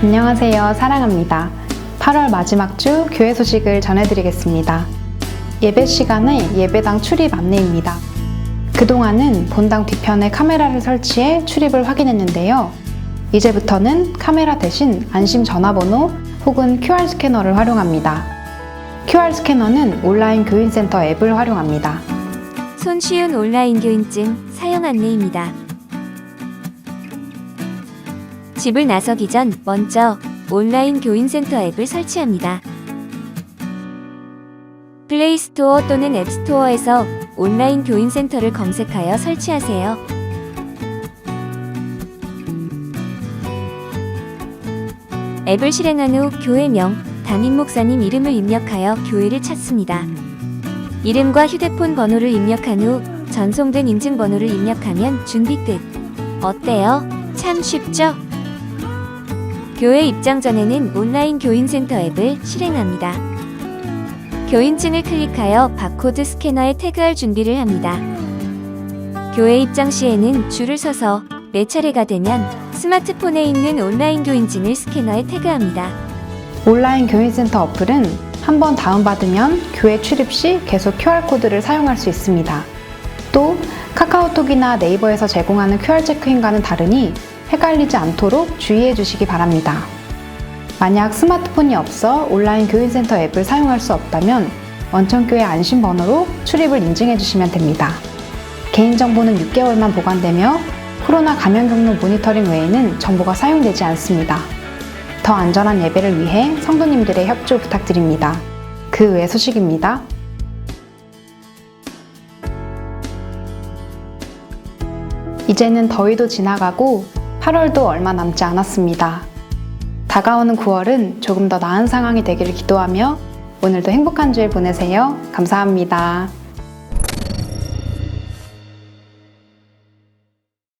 안녕하세요. 사랑합니다. 8월 마지막 주 교회 소식을 전해드리겠습니다. 예배 시간의 예배당 출입 안내입니다. 그동안은 본당 뒤편에 카메라를 설치해 출입을 확인했는데요. 이제부터는 카메라 대신 안심 전화번호 혹은 QR 스캐너를 활용합니다. QR 스캐너는 온라인 교인센터 앱을 활용합니다. 손쉬운 온라인 교인증 사용 안내입니다. 집을 나서기 전 먼저 온라인 교인센터 앱을 설치합니다. 플레이스토어 또는 앱스토어에서 온라인 교인센터를 검색하여 설치하세요. 앱을 실행한 후 교회명, 담임 목사님 이름을 입력하여 교회를 찾습니다. 이름과 휴대폰 번호를 입력한 후 전송된 인증번호를 입력하면 준비 끝. 어때요? 참 쉽죠? 교회 입장 전에는 온라인 교인센터 앱을 실행합니다. 교인증을 클릭하여 바코드 스캐너에 태그할 준비를 합니다. 교회 입장 시에는 줄을 서서 네 차례가 되면 스마트폰에 있는 온라인 교인증을 스캐너에 태그합니다. 온라인 교인센터 어플은 한 번 다운받으면 교회 출입 시 계속 QR코드를 사용할 수 있습니다. 또 카카오톡이나 네이버에서 제공하는 QR 체크인과는 다르니 헷갈리지 않도록 주의해 주시기 바랍니다. 만약 스마트폰이 없어 온라인 교인센터 앱을 사용할 수 없다면 원천교회 안심번호로 출입을 인증해 주시면 됩니다. 개인정보는 6개월만 보관되며 코로나 감염 경로 모니터링 외에는 정보가 사용되지 않습니다. 더 안전한 예배를 위해 성도님들의 협조 부탁드립니다. 그 외 소식입니다. 이제는 더위도 지나가고 8월도 얼마 남지 않았습니다. 다가오는 9월은 조금 더 나은 상황이 되기를 기도하며 오늘도 행복한 주일 보내세요. 감사합니다.